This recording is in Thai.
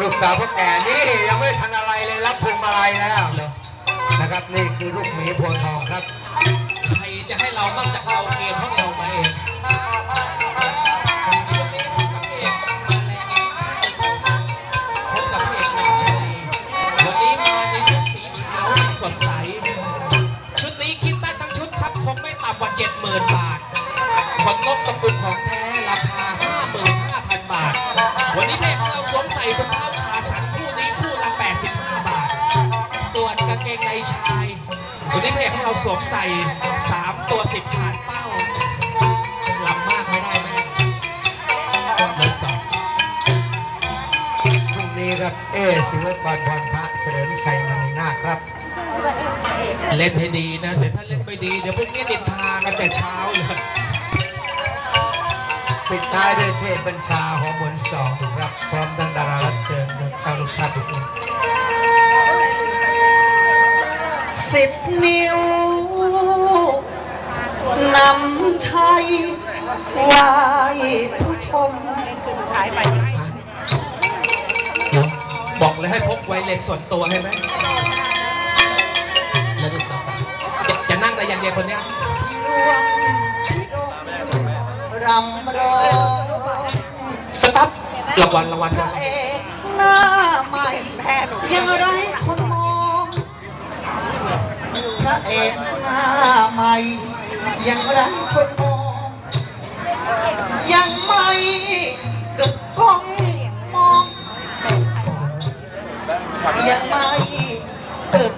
ลูกสาวพ่อแก่นี่ยังไม่ทันอะไรเลยรับพวงมาลัยแล้วเหรอนะครับนี่คือลูกหมีโพธิ์ทองครับ ใครจะให้เรานอกจากเราเองพวกเรามาเองช่วงนี้พบกับพระเอกมาแรงพบกับพระเอกนำชัยวันนี้มาในชุดสีขาวสดใสชุดนี้คิดได้ทั้งชุดครับ คงไม่ต่ำกว่า70,000บาทขนนกตางเกงในชายวันนี้เพจของเราสวมใส่3ตัว10ขาดเป้าลำมากไม่ได้ไหมเลยสองพรุ่งนี้ครับเอศิลปกรพรพระเฉลิมชัยมณีนาคครับ เล่นให้ดีนะเดี๋ยวถ้าเล่นไม่ดี เดี๋ยวพรุ่งนี้ติดทากันแต่เช้าเลยปิดท้ายด้วยเทพบัญชาหอมหวนสองครับพร้อมทั้งดารารับเชิญนะครับลูกค้าทุก บนิ้วนำชัยไหวผู้ชม เดี๋ยวบอกเลยให้พกไวเลสส่วนตัวให้ไหมแล้วดูสาวๆจะจะนั่งได้ยังไงคนเนี้ยที่รวมที่ดงรำร้องสตั๊บรางวัลรางวัลพระเอกหน้าใหม่ยังไร เอกหน้าใหม่ยังรักคนมองยังไม่กึกก้องมอง ยังไม่กึก